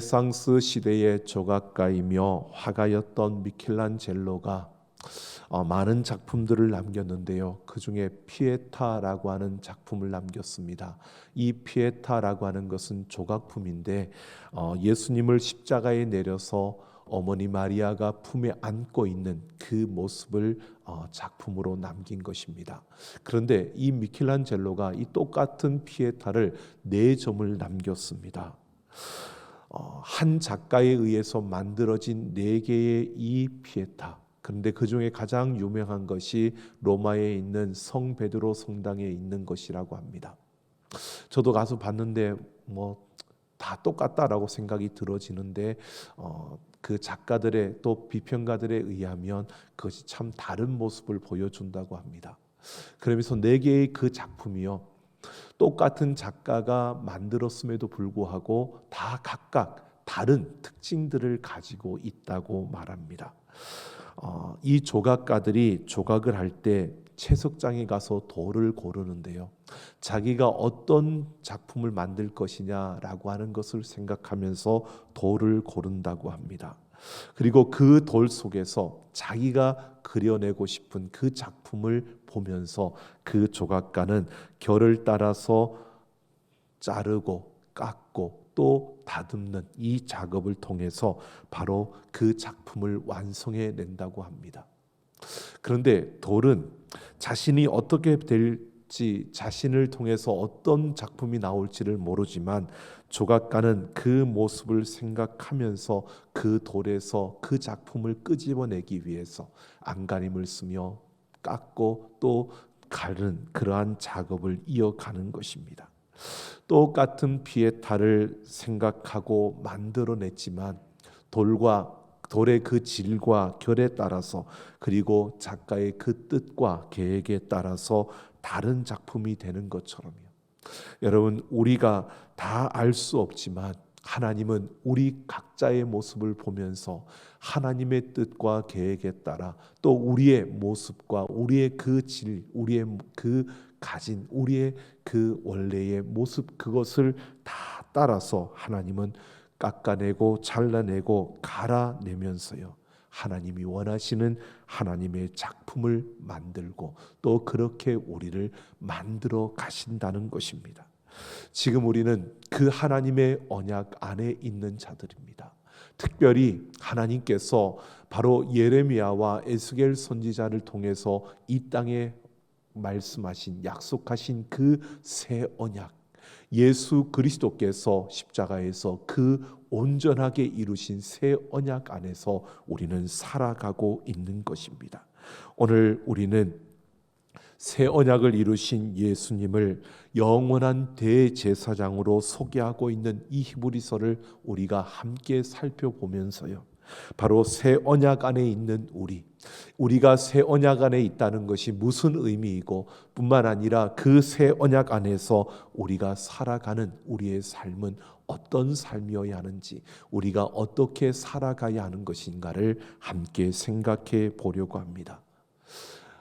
르네상스 시대의 조각가이며 화가였던 미켈란젤로가 어, 많은 작품들을 남겼는데요. 그 중에 피에타라고 하는 작품을 남겼습니다. 이 피에타라고 하는 것은 조각품인데 어, 예수님을 십자가에 내려서 어머니 마리아가 품에 안고 있는 그 모습을 어, 작품으로 남긴 것입니다. 그런데 이 미켈란젤로가 이 똑같은 피에타를 네 점을 남겼습니다. 어, 한 작가에 의해서 만들어진 네 개의 이 피에타. 그런데 그 중에 가장 유명한 것이 로마에 있는 성 베드로 성당에 있는 것이라고 합니다. 저도 가서 봤는데 뭐 다 똑같다라고 생각이 들어지는데 어, 그 작가들의 또 비평가들에 의하면 그것이 참 다른 모습을 보여준다고 합니다. 그러면서 네 개의 그 작품이요 똑같은 작가가 만들었음에도 불구하고 다 각각 다른 특징들을 가지고 있다고 말합니다. 어, 이 조각가들이 조각을 할 때 채석장에 가서 돌을 고르는데요. 자기가 어떤 작품을 만들 것이냐라고 하는 것을 생각하면서 돌을 고른다고 합니다. 그리고 그 돌 속에서 자기가 그려내고 싶은 그 작품을 보면서 그 조각가는 결을 따라서 자르고 깎고 또 다듬는 이 작업을 통해서 바로 그 작품을 완성해 낸다고 합니다. 그런데 돌은 자신이 어떻게 될지 자신을 통해서 어떤 작품이 나올지를 모르지만 조각가는 그 모습을 생각하면서 그 돌에서 그 작품을 끄집어내기 위해서 안간힘을 쓰며 깎고 또 가른 그러한 작업을 이어가는 것입니다. 똑같은 피에타를 생각하고 만들어냈지만 돌과 돌의 그 질과 결에 따라서 그리고 작가의 그 뜻과 계획에 따라서 다른 작품이 되는 것처럼요. 여러분 우리가 다 알 수 없지만 하나님은 우리 각자의 모습을 보면서 하나님의 뜻과 계획에 따라 또 우리의 모습과 우리의 그 질, 우리의 그 가진 우리의 그 원래의 모습 그것을 다 따라서 하나님은 깎아내고 잘라내고 갈아내면서요. 하나님이 원하시는 하나님의 작품을 만들고 또 그렇게 우리를 만들어 가신다는 것입니다. 지금 우리는 그 하나님의 언약 안에 있는 자들입니다. 특별히 하나님께서 바로 예레미야와 에스겔 선지자를 통해서 이 땅에 말씀하신 약속하신 그 새 언약 예수 그리스도께서 십자가에서 그 온전하게 이루신 새 언약 안에서 우리는 살아가고 있는 것입니다. 오늘 우리는 새 언약을 이루신 예수님을 영원한 대제사장으로 소개하고 있는 이 히브리서를 우리가 함께 살펴보면서요. 바로 새 언약 안에 있는 우리, 우리가 새 언약 안에 있다는 것이 무슨 의미이고 뿐만 아니라 그 새 언약 안에서 우리가 살아가는 우리의 삶은 어떤 삶이어야 하는지, 우리가 어떻게 살아가야 하는 것인가를 함께 생각해 보려고 합니다.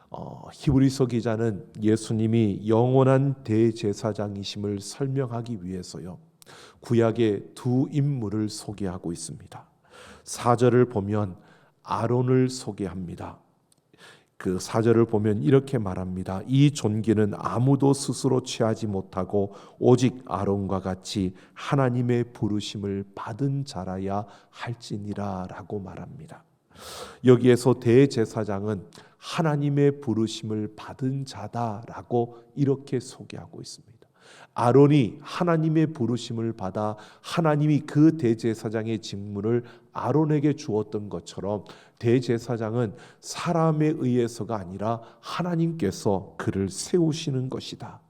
어, 히브리서 기자는 예수님이 영원한 대제사장이심을 설명하기 위해서요. 구약의 두 인물을 소개하고 있습니다. 4절을 보면 아론을 소개합니다. 그 4절을 보면 이렇게 말합니다. 이 존귀는 아무도 스스로 취하지 못하고 오직 아론과 같이 하나님의 부르심을 받은 자라야 할지니라라고 말합니다. 여기에서 대제사장은 하나님의 부르심을 받은 자다라고 이렇게 소개하고 있습니다. 아론이 하나님의 부르심을 받아 하나님이 그 대제사장의 직무를 아론에게 주었던 것처럼 대제사장은 사람에 의해서가 아니라 하나님께서 그를 세우시는 것이다.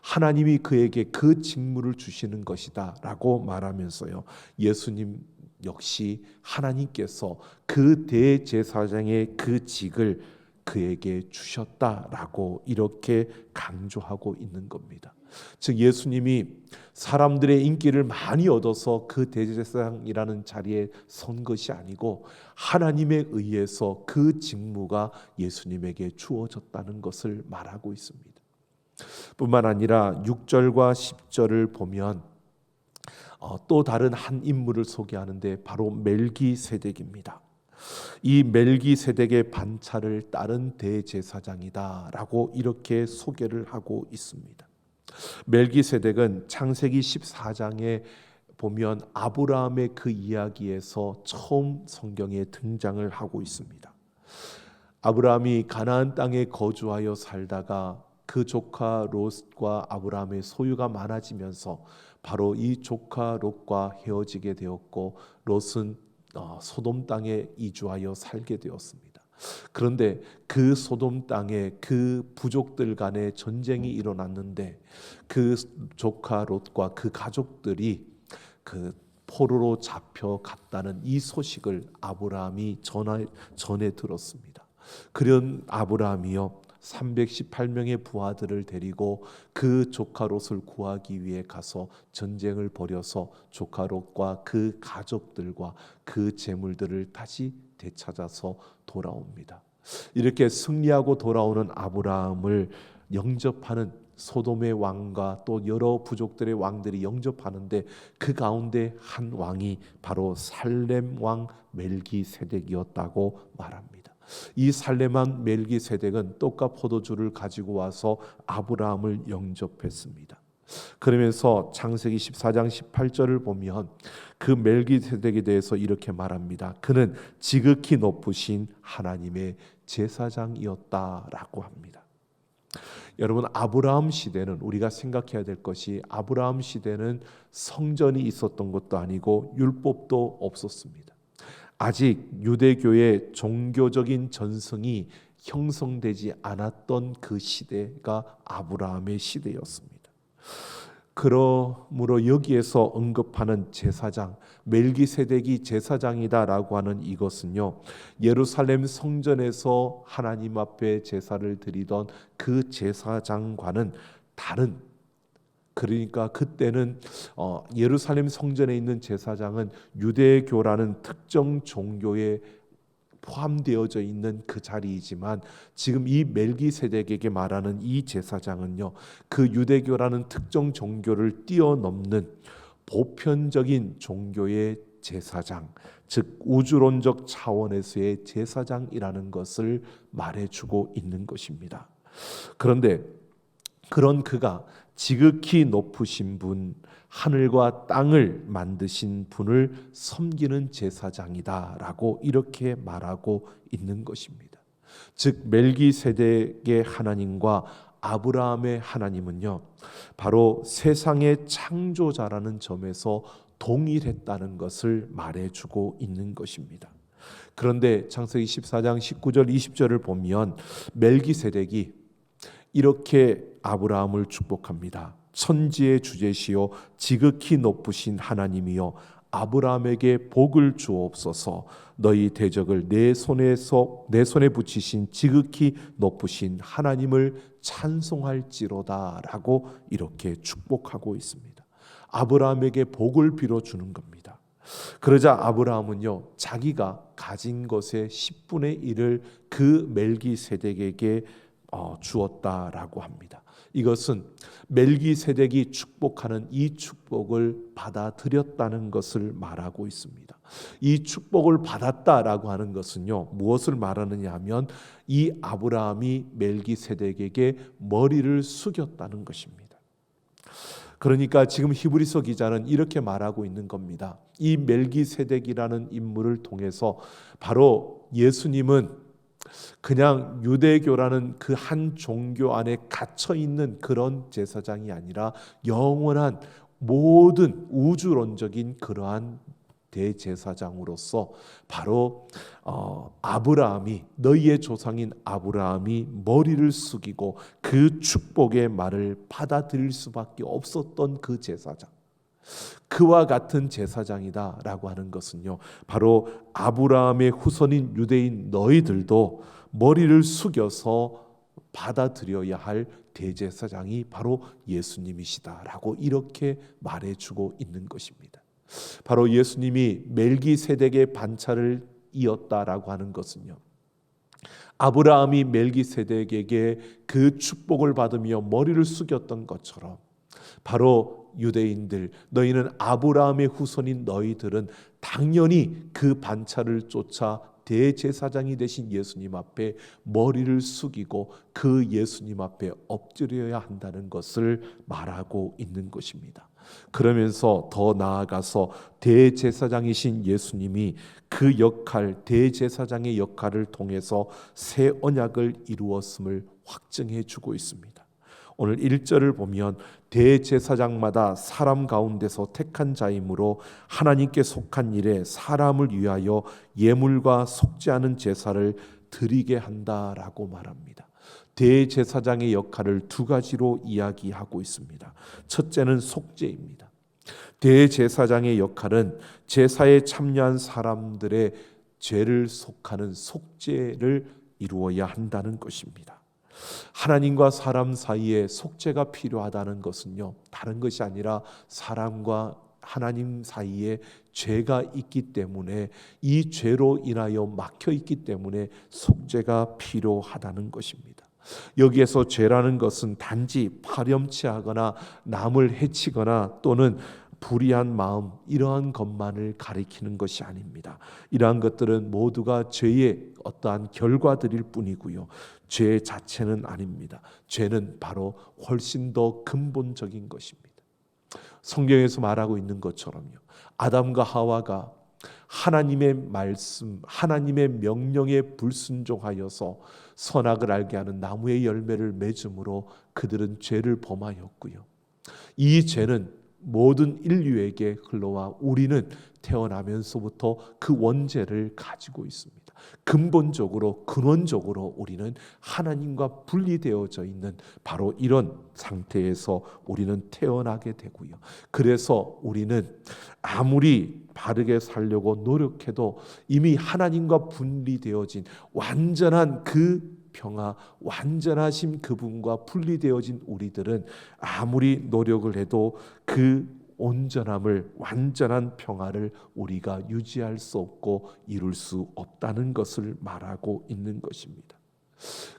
하나님이 그에게 그 직무를 주시는 것이다 라고 말하면서요. 예수님 역시 하나님께서 그 대제사장의 그 직을 그에게 주셨다라고 이렇게 강조하고 있는 겁니다. 즉 예수님이 사람들의 인기를 많이 얻어서 그 대제사장이라는 자리에 선 것이 아니고 하나님에 의해서 그 직무가 예수님에게 주어졌다는 것을 말하고 있습니다. 뿐만 아니라 6절과 10절을 보면 어, 또 다른 한 인물을 소개하는데 바로 멜기세덱입니다. 이 멜기세덱의 반차를 따른 대제사장이다라고 이렇게 소개를 하고 있습니다. 멜기세덱은 창세기 14장에 보면 아브라함의 그 이야기에서 처음 성경에 등장을 하고 있습니다. 아브라함이 가나안 땅에 거주하여 살다가 그 조카 롯과 아브라함의 소유가 많아지면서 바로 이 조카 롯과 헤어지게 되었고 롯은 어, 소돔 땅에 이주하여 살게 되었습니다. 그런데 그 소돔 땅에 그 부족들 간에 전쟁이 일어났는데 그 조카 롯과 그 가족들이 그 포로로 잡혀갔다는 이 소식을 아브라함이 전하, 전해 들었습니다. 그런 아브라함이요 318명의 부하들을 데리고 그 조카 롯을 구하기 위해 가서 전쟁을 벌여서 조카 롯과 그 가족들과 그 재물들을 다시 되찾아서 돌아옵니다. 이렇게 승리하고 돌아오는 아브라함을 영접하는 소돔의 왕과 또 여러 부족들의 왕들이 영접하는데 그 가운데 한 왕이 바로 살렘 왕 멜기세덱이었다고 말합니다. 이 살렘한 멜기세덱은 떡과 포도주를 가지고 와서 아브라함을 영접했습니다. 그러면서 창세기 14장 18절을 보면 그 멜기세덱에 대해서 이렇게 말합니다. 그는 지극히 높으신 하나님의 제사장이었다라고 합니다. 여러분 아브라함 시대는 우리가 생각해야 될 것이 아브라함 시대는 성전이 있었던 것도 아니고 율법도 없었습니다. 아직 유대교의 종교적인 전승이 형성되지 않았던 그 시대가 아브라함의 시대였습니다. 그러므로 여기에서 언급하는 제사장 멜기세덱이 제사장이다라고 하는 이것은요 예루살렘 성전에서 하나님 앞에 제사를 드리던 그 제사장과는 다른 그러니까 그때는 어, 예루살렘 성전에 있는 제사장은 유대교라는 특정 종교의 포함되어져 있는 그 자리이지만 지금 이 멜기세덱에게 말하는 이 제사장은요 그 유대교라는 특정 종교를 뛰어넘는 보편적인 종교의 제사장 즉 우주론적 차원에서의 제사장이라는 것을 말해주고 있는 것입니다. 그런데 그런 그가 지극히 높으신 분 하늘과 땅을 만드신 분을 섬기는 제사장이다라고 이렇게 말하고 있는 것입니다. 즉 멜기세덱의 하나님과 아브라함의 하나님은요. 바로 세상의 창조자라는 점에서 동일했다는 것을 말해 주고 있는 것입니다. 그런데 창세기 14장 19절 20절을 보면 멜기세덱이 이렇게 아브라함을 축복합니다. 천지의 주제시요 지극히 높으신 하나님이여 아브라함에게 복을 주옵소서 너희 대적을 내 손에서 내 손에 붙이신 지극히 높으신 하나님을 찬송할지로다라고 이렇게 축복하고 있습니다. 아브라함에게 복을 빌어 주는 겁니다. 그러자 아브라함은요 자기가 가진 것의 10분의 1을 그 멜기세덱에게 어, 주었다라고 합니다. 이것은 멜기세덱이 축복하는 이 축복을 받아들였다는 것을 말하고 있습니다. 이 축복을 받았다라고 하는 것은요 무엇을 말하느냐 하면 이 아브라함이 멜기세덱에게 머리를 숙였다는 것입니다. 그러니까 지금 히브리서 기자는 이렇게 말하고 있는 겁니다. 이 멜기세덱이라는 인물을 통해서 바로 예수님은 그냥 유대교라는 그 한 종교 안에 갇혀 있는 그런 제사장이 아니라 영원한 모든 우주론적인 그러한 대제사장으로서 바로 어, 아브라함이 너희의 조상인 아브라함이 머리를 숙이고 그 축복의 말을 받아들일 수밖에 없었던 그 제사장. 그와 같은 제사장이다라고 하는 것은요. 바로 아브라함의 후손인 유대인 너희들도 머리를 숙여서 받아들여야 할 대제사장이 바로 예수님이시다라고 이렇게 말해주고 있는 것입니다. 바로 예수님이 멜기세덱의 반차를 이었다라고 하는 것은요. 아브라함이 멜기세덱에게 그 축복을 받으며 머리를 숙였던 것처럼 바로 유대인들 너희는 아브라함의 후손인 너희들은 당연히 그 반차를 쫓아 대제사장이 되신 예수님 앞에 머리를 숙이고 그 예수님 앞에 엎드려야 한다는 것을 말하고 있는 것입니다. 그러면서 더 나아가서 대제사장이신 예수님이 그 역할, 대제사장의 역할을 통해서 새 언약을 이루었음을 확증해 주고 있습니다. 오늘 1절을 보면 대제사장마다 사람 가운데서 택한 자이므로 하나님께 속한 일에 사람을 위하여 예물과 않은 제사를 드리게 한다라고 말합니다. 대제사장의 역할을 두 가지로 이야기하고 있습니다. 첫째는 속죄입니다. 대제사장의 역할은 제사에 참여한 사람들의 죄를 속하는 속죄를 이루어야 한다는 것입니다. 하나님과 사람 사이에 속죄가 필요하다는 것은요, 다른 것이 아니라 사람과 하나님 사이에 죄가 있기 때문에 이 죄로 인하여 막혀 있기 때문에 속죄가 필요하다는 것입니다. 여기에서 죄라는 것은 단지 파렴치하거나 남을 해치거나 또는 불의한 마음 이러한 것만을 가리키는 것이 아닙니다. 이러한 것들은 모두가 죄의 어떠한 결과들일 뿐이고요. 죄 자체는 아닙니다. 죄는 바로 훨씬 더 근본적인 것입니다. 성경에서 말하고 있는 것처럼요. 아담과 하와가 하나님의 말씀, 하나님의 명령에 불순종하여서 선악을 알게 하는 나무의 열매를 맺음으로 그들은 죄를 범하였고요. 이 죄는 모든 인류에게 흘러와 우리는 태어나면서부터 그 원죄를 가지고 있습니다. 근본적으로 근원적으로 우리는 하나님과 분리되어져 있는 바로 이런 상태에서 우리는 태어나게 되고요. 그래서 우리는 아무리 바르게 살려고 노력해도 이미 하나님과 분리되어진 완전한 그 평화, 완전하신 그분과 분리되어진 우리들은 아무리 노력을 해도 그 온전함을 완전한 평화를 우리가 유지할 수 없고 이룰 수 없다는 것을 말하고 있는 것입니다.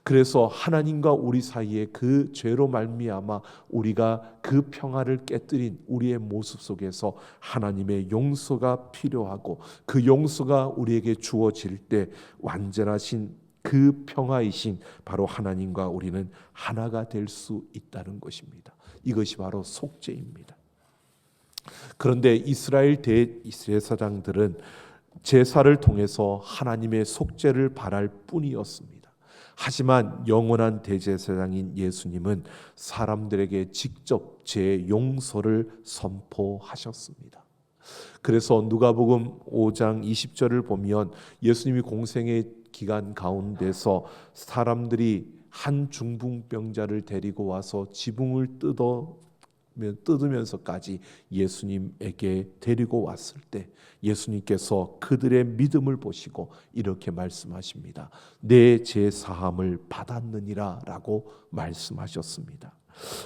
그래서 하나님과 우리 사이에 그 죄로 말미암아 우리가 그 평화를 깨뜨린 우리의 모습 속에서 하나님의 용서가 필요하고 그 용서가 우리에게 주어질 때 완전하신 그 평화이신 바로 하나님과 우리는 하나가 될 수 있다는 것입니다. 이것이 바로 속죄입니다. 그런데 이스라엘 대이스라엘사장들은 제사를 통해서 하나님의 속죄를 바랄 뿐이었습니다. 하지만 영원한 대제사장인 예수님은 사람들에게 직접 제 용서를 선포하셨습니다. 그래서 누가복음 5장 20절을 보면 예수님이 공생의 기간 가운데서 사람들이 한 중풍병자를 데리고 와서 지붕을 뜯어 뜯으면서까지 예수님에게 데리고 왔을 때 예수님께서 그들의 믿음을 보시고 이렇게 말씀하십니다. 내죄 사함을 받았느니라라고 말씀하셨습니다.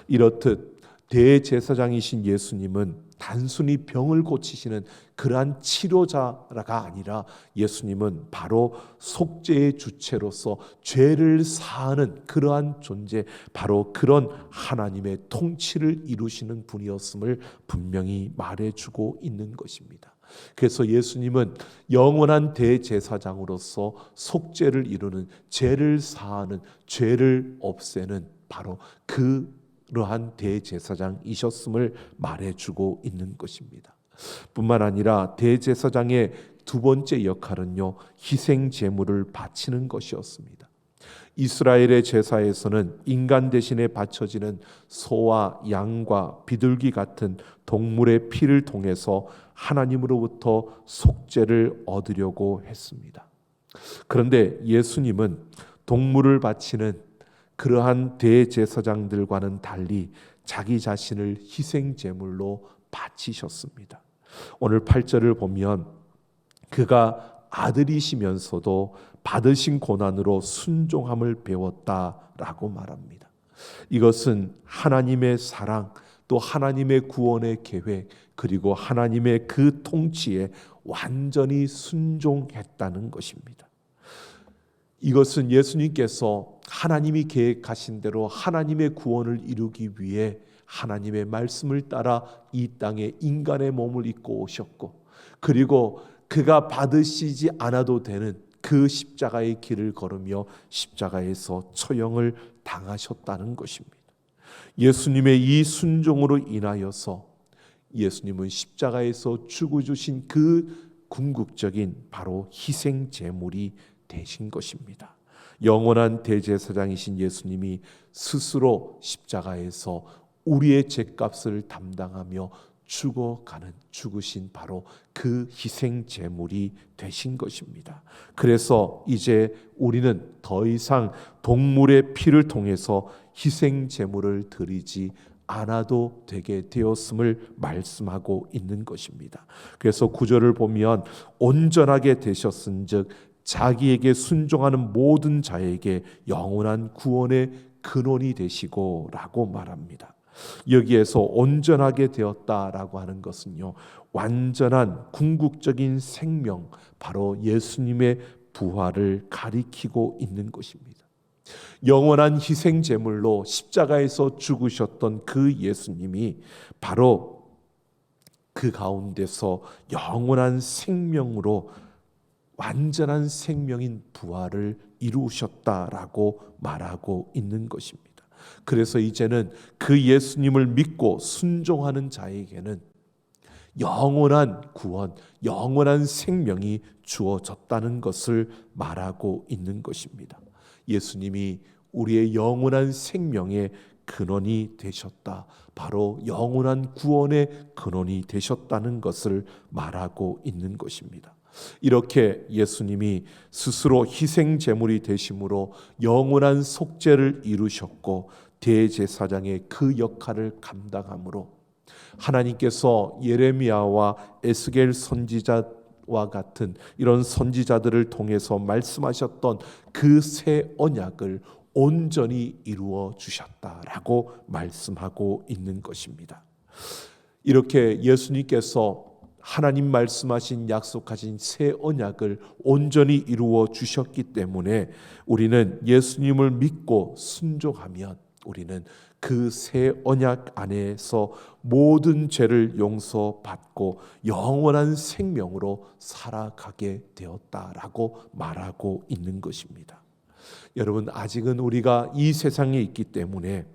이렇듯 대제사장이신 예수님은 단순히 병을 고치시는 그러한 치료자가 아니라 예수님은 바로 속죄의 주체로서 죄를 사하는 그러한 존재, 바로 그런 하나님의 통치를 이루시는 분이었음을 분명히 말해주고 있는 것입니다. 그래서 예수님은 영원한 대제사장으로서 속죄를 이루는 죄를 사하는 죄를 없애는 바로 그 그러한 대제사장이셨음을 말해주고 있는 것입니다. 뿐만 아니라 대제사장의 두 번째 역할은요 희생 제물을 바치는 것이었습니다. 이스라엘의 제사에서는 인간 대신에 바쳐지는 소와 양과 비둘기 같은 동물의 피를 통해서 하나님으로부터 속죄를 얻으려고 했습니다. 그런데 예수님은 동물을 바치는 그러한 대제사장들과는 달리 자기 자신을 희생 제물로 바치셨습니다. 오늘 8절을 보면 그가 아들이시면서도 받으신 고난으로 순종함을 배웠다라고 말합니다. 이것은 하나님의 사랑 또 하나님의 구원의 계획 그리고 하나님의 그 통치에 완전히 순종했다는 것입니다. 이것은 예수님께서 하나님이 계획하신 대로 하나님의 구원을 이루기 위해 하나님의 말씀을 따라 이 땅에 인간의 몸을 입고 오셨고 그리고 그가 받으시지 않아도 되는 그 십자가의 길을 걸으며 십자가에서 처형을 당하셨다는 것입니다. 예수님의 이 순종으로 인하여서 예수님은 십자가에서 죽어 주신 그 궁극적인 바로 희생 제물이 되신 것입니다. 영원한 대제사장이신 예수님이 스스로 십자가에서 우리의 죄값을 담당하며 죽어가는 죽으신 바로 그 희생 제물이 되신 것입니다. 그래서 이제 우리는 더 이상 동물의 피를 통해서 희생 제물을 드리지 않아도 되게 되었음을 말씀하고 있는 것입니다. 그래서 구절을 보면 온전하게 되셨은즉 자기에게 순종하는 모든 자에게 영원한 구원의 근원이 되시고라고 말합니다. 여기에서 온전하게 되었다라고 하는 것은요. 완전한 궁극적인 생명 바로 예수님의 부활을 가리키고 있는 것입니다. 영원한 희생 제물로 십자가에서 죽으셨던 그 예수님이 바로 그 가운데서 영원한 생명으로 완전한 생명인 부활을 이루셨다라고 말하고 있는 것입니다. 그래서 이제는 그 예수님을 믿고 순종하는 자에게는 영원한 구원, 영원한 생명이 주어졌다는 것을 말하고 있는 것입니다. 예수님이 우리의 영원한 생명의 근원이 되셨다. 바로 영원한 구원의 근원이 되셨다는 것을 말하고 있는 것입니다. 이렇게 예수님이 스스로 희생 제물이 되심으로 영원한 속죄를 이루셨고 대제사장의 그 역할을 감당함으로 하나님께서 예레미야와 에스겔 선지자 와 같은 이런 선지자들을 통해서 말씀하셨던 그 새 언약을 온전히 이루어 주셨다라고 말씀하고 있는 것입니다. 이렇게 예수님께서 하나님 말씀하신 약속하신 새 언약을 온전히 이루어 주셨기 때문에 우리는 예수님을 믿고 순종하면 우리는 그 새 언약 안에서 모든 죄를 용서받고 영원한 생명으로 살아가게 되었다라고 말하고 있는 것입니다. 여러분 아직은 우리가 이 세상에 있기 때문에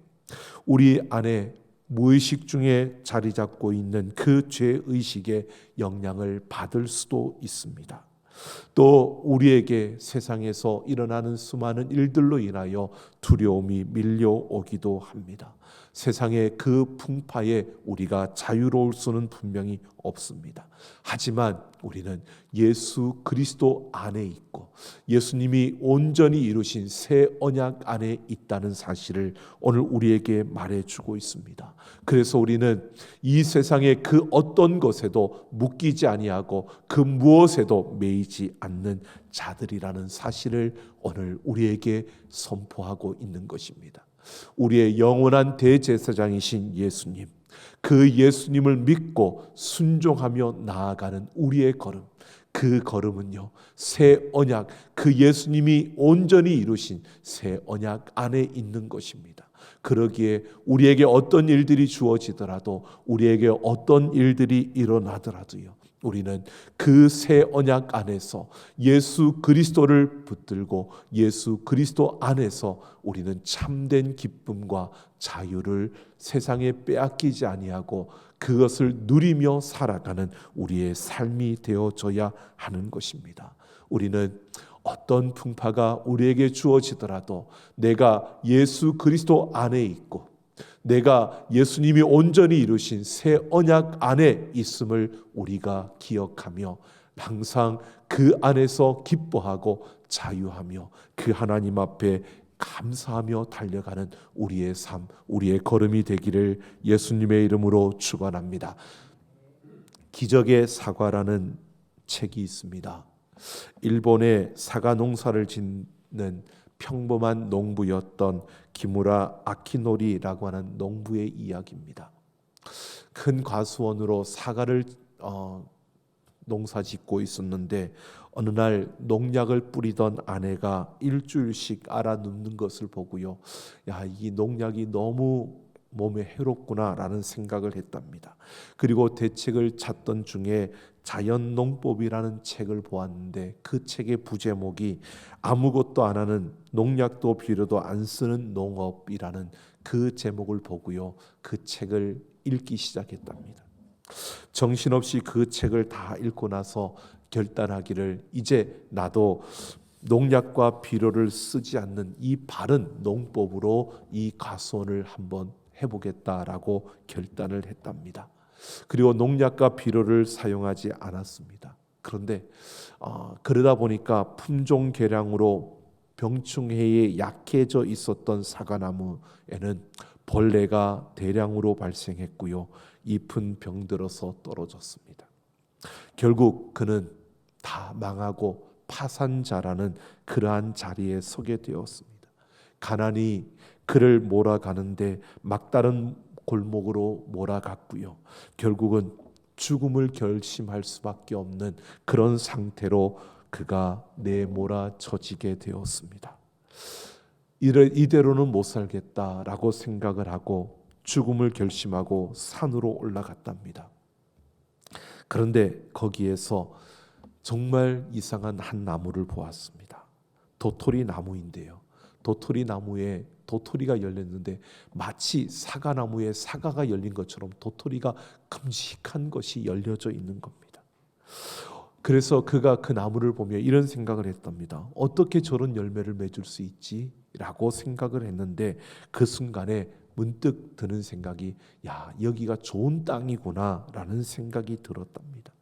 우리 안에 무의식 중에 자리 잡고 있는 그 죄의식의 영향을 받을 수도 있습니다. 또 우리에게 세상에서 일어나는 수많은 일들로 인하여 두려움이 밀려오기도 합니다. 세상의 그 풍파에 우리가 자유로울 수는 분명히 없습니다. 하지만 우리는 예수 그리스도 안에 있고 예수님이 온전히 이루신 새 언약 안에 있다는 사실을 오늘 우리에게 말해 주고 있습니다. 그래서 우리는 이 세상의 그 어떤 것에도 묶이지 아니하고 그 무엇에도 매이지 않는 자들이라는 사실을 오늘 우리에게 선포하고 있는 것입니다. 우리의 영원한 대제사장이신 예수님, 그 예수님을 믿고 순종하며 나아가는 우리의 걸음, 그 걸음은요, 새 언약, 그 예수님이 온전히 이루신 새 언약 안에 있는 것입니다. 그러기에 우리에게 어떤 일들이 주어지더라도, 우리에게 어떤 일들이 일어나더라도요, 우리는 그 새 언약 안에서 예수 그리스도를 붙들고 예수 그리스도 안에서 우리는 참된 기쁨과 자유를 세상에 빼앗기지 아니하고 그것을 누리며 살아가는 우리의 삶이 되어져야 하는 것입니다. 우리는 어떤 풍파가 우리에게 주어지더라도 내가 예수 그리스도 안에 있고 내가 예수님이 온전히 이루신 새 언약 안에 있음을 우리가 기억하며 항상 그 안에서 기뻐하고 자유하며 그 하나님 앞에 감사하며 달려가는 우리의 삶, 우리의 걸음이 되기를 예수님의 이름으로 축원합니다. 기적의 사과라는 책이 있습니다. 일본의 사과 농사를 짓는 평범한 농부였던 기무라 아키노리라고 하는 농부의 이야기입니다. 큰 과수원으로 사과를 어, 농사 짓고 있었는데 어느 날 농약을 뿌리던 아내가 일주일씩 알아눕는 것을 보고요. 야, 이 농약이 너무 몸에 해롭구나라는 생각을 했답니다. 그리고 대책을 찾던 중에 자연농법이라는 책을 보았는데 그 책의 부제목이 아무것도 안 하는 농약도 비료도 안 쓰는 농업이라는 그 제목을 보고요. 그 책을 읽기 시작했답니다. 정신없이 그 책을 다 읽고 나서 결단하기를 이제 나도 농약과 비료를 쓰지 않는 이 바른 농법으로 이 가수원을 한번 해보겠다라고 결단을 했답니다. 그리고 농약과 비료를 사용하지 않았습니다. 그런데 어, 그러다 보니까 품종 개량으로 병충해에 약해져 있었던 사과나무에는 벌레가 대량으로 발생했고요. 잎은 병들어서 떨어졌습니다. 결국 그는 다 망하고 파산자라는 그러한 자리에 서게 되었습니다. 가난이 그를 몰아가는데 막다른 골목으로 몰아갔고요. 결국은 죽음을 결심할 수밖에 없는 그런 상태로 그가 내몰아쳐지게 되었습니다. 이대로는 못 살겠다라고 생각을 하고 죽음을 결심하고 산으로 올라갔답니다. 그런데 거기에서 정말 이상한 한 나무를 보았습니다. 도토리 나무인데요. 도토리 나무에 도토리가 열렸는데 마치 사과나무에 사과가 열린 것처럼 도토리가 큼직한 것이 열려져 있는 겁니다. 그래서 그가 그 나무를 보며 이런 생각을 했답니다. 어떻게 저런 열매를 맺을 수 있지? 라고 생각을 했는데 그 순간에 문득 드는 생각이 야, 여기가 좋은 땅이구나 라는 생각이 들었답니다.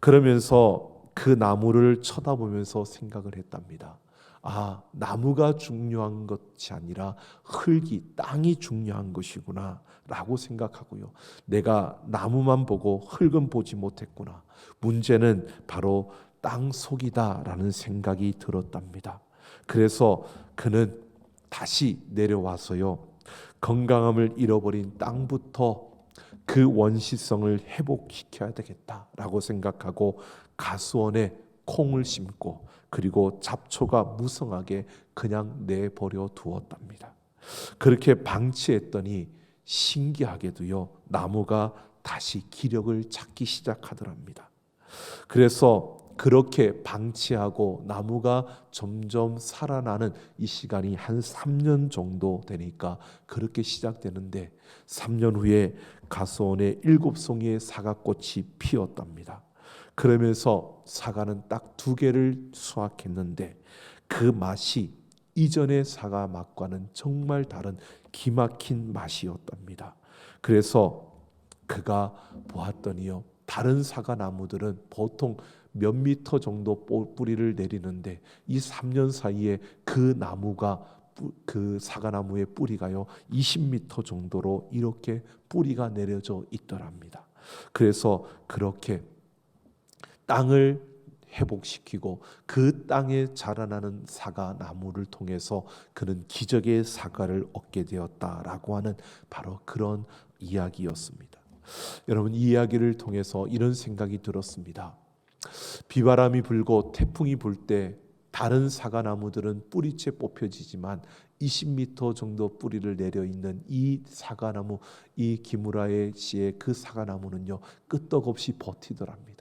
그러면서 그 나무를 쳐다보면서 생각을 했답니다. 아, 나무가 중요한 것이 아니라 흙이 땅이 중요한 것이구나 라고 생각하고요. 내가 나무만 보고 흙은 보지 못했구나. 문제는 바로 땅 속이다라는 생각이 들었답니다. 그래서 그는 다시 내려와서요. 건강함을 잃어버린 땅부터 그 원시성을 회복시켜야 되겠다라고 생각하고 가수원에 콩을 심고 그리고 잡초가 무성하게 그냥 내버려 두었답니다. 그렇게 방치했더니 신기하게도요 나무가 다시 기력을 찾기 시작하더랍니다. 그래서 그렇게 방치하고 나무가 점점 살아나는 이 시간이 한 3년 정도 되니까 그렇게 시작되는데 3년 후에 가수원에 일곱 송이의 사과꽃이 피었답니다. 그러면서 사과는 딱 두 개를 수확했는데 그 맛이 이전의 사과 맛과는 정말 다른 기막힌 맛이었답니다. 그래서 그가 보았더니요. 다른 사과 나무들은 보통 몇 미터 정도 뿌리를 내리는데 이 3년 사이에 그 나무가 그 사과나무의 뿌리가요 20미터 정도로 이렇게 뿌리가 내려져 있더랍니다. 그래서 그렇게 땅을 회복시키고 그 땅에 자라나는 사과 나무를 통해서 그는 기적의 사과를 얻게 되었다라고 하는 바로 그런 이야기였습니다. 여러분 이 이야기를 통해서 이런 생각이 들었습니다. 비바람이 불고 태풍이 불 때 다른 사과 나무들은 뿌리채 뽑혀지지만 20m 정도 뿌리를 내려 있는 이 사과나무 이 기무라의 씨의 그 사과나무는요 끄떡없이 버티더랍니다.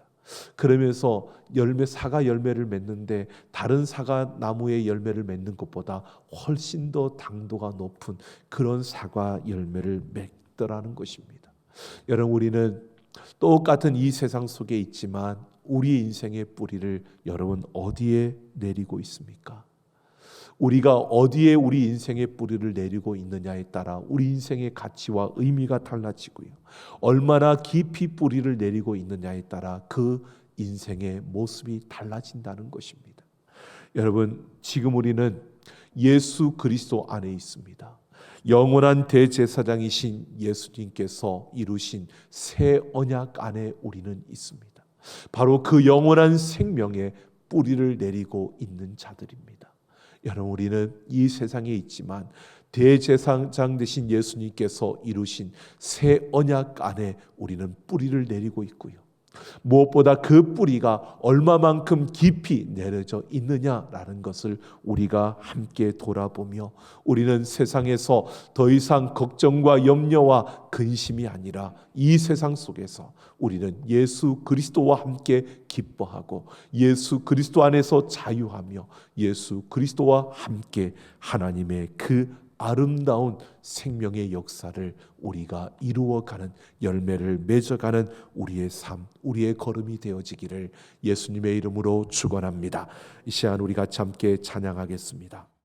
그러면서 열매 사과 열매를 맺는데 다른 사과 나무의 열매를 맺는 것보다 훨씬 더 당도가 높은 그런 사과 열매를 맺더라는 것입니다. 여러분 우리는 똑같은 이 세상 속에 있지만 우리 인생의 뿌리를 여러분 어디에 내리고 있습니까? 우리가 어디에 우리 인생의 뿌리를 내리고 있느냐에 따라 우리 인생의 가치와 의미가 달라지고요. 얼마나 깊이 뿌리를 내리고 있느냐에 따라 그 인생의 모습이 달라진다는 것입니다. 여러분, 지금 우리는 예수 그리스도 안에 있습니다. 영원한 대제사장이신 예수님께서 이루신 새 언약 안에 우리는 있습니다. 바로 그 영원한 생명의 뿌리를 내리고 있는 자들입니다. 여러분 우리는 이 세상에 있지만 대제사장 되신 예수님께서 이루신 새 언약 안에 우리는 뿌리를 내리고 있고요. 무엇보다 그 뿌리가 얼마만큼 깊이 내려져 있느냐라는 것을 우리가 함께 돌아보며 우리는 세상에서 더 이상 걱정과 염려와 근심이 아니라 이 세상 속에서 우리는 예수 그리스도와 함께 기뻐하고 예수 그리스도 안에서 자유하며 예수 그리스도와 함께 하나님의 그 아름다운 생명의 역사를 우리가 이루어가는 열매를 맺어가는 우리의 삶, 우리의 걸음이 되어지기를 예수님의 이름으로 축원합니다. 이 시간 우리 같이 함께 찬양하겠습니다.